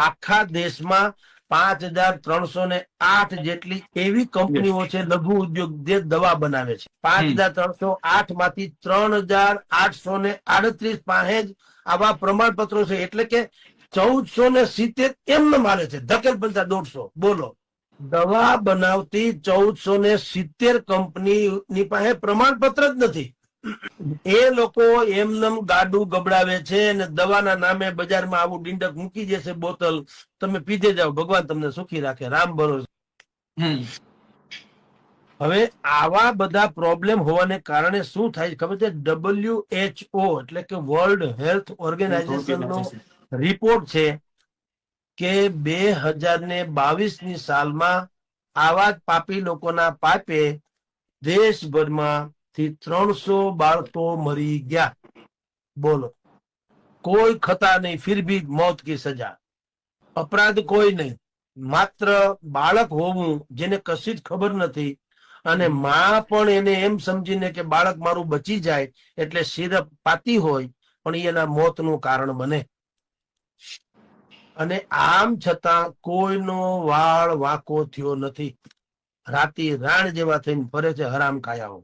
આખા દેશમાં પાંચ હજાર ત્રણસો ને આઠ જેટલી એવી કંપનીઓ છે લઘુ ઉદ્યોગ જે દવા બનાવે છે. પાંચ હજાર ત્રણસો આઠમાંથી ત્રણ હજાર આઠસો ને આડત્રીસ પાસે જ આવા પ્રમાણપત્રો છે. એટલે કે ચૌદસો ને સિત્તેર એમને મારે છે. ધકેલ પંચા દોઢસો. બોલો. દવા બનાવતી ચૌદસો ને સિત્તેર કંપનીની પાસે પ્રમાણપત્ર જ નથી. એ લોકો એમનેમ ગાડું ગબડાવે છે અને દવાના નામે બજારમાં આવું ડીંડક મૂકી જશે બોતલ. તમે પીધે જાઓ ભગવાન તમને સુખી રાખે. રામ ભરોસે હવે આવા બધા પ્રોબ્લેમ હોવાને કારણે શું થાય ખબર છે? ડબલ્યુ એટલે કે વર્લ્ડ હેલ્થ ઓર્ગેનાઇઝેશન નો રિપોર્ટ છે કે બે હજાર ને બાવીસની સાલમાં આવા પાપી લોકોના પાપે દેશભરમાં થી ત્રણસો બાળકો મરી ગયા. બોલો. કોઈ ખતા નહીં, ફિર ભી મોત કી સજા. અપરાધ કોઈ નહીં. માત્ર બાળક હોવું જેને કશી જ ખબર નથી અને માં પણ એને એમ સમજીને કે બાળક મારું બચી જાય એટલે સિરપ પાતી હોય, પણ એના મોતનું કારણ બને. અને આમ છતાં કોઈનો વાળ વાંકો થયો નથી. રાતી રાણ જેવા થઈને ફરે છે હરામ કાયાઓ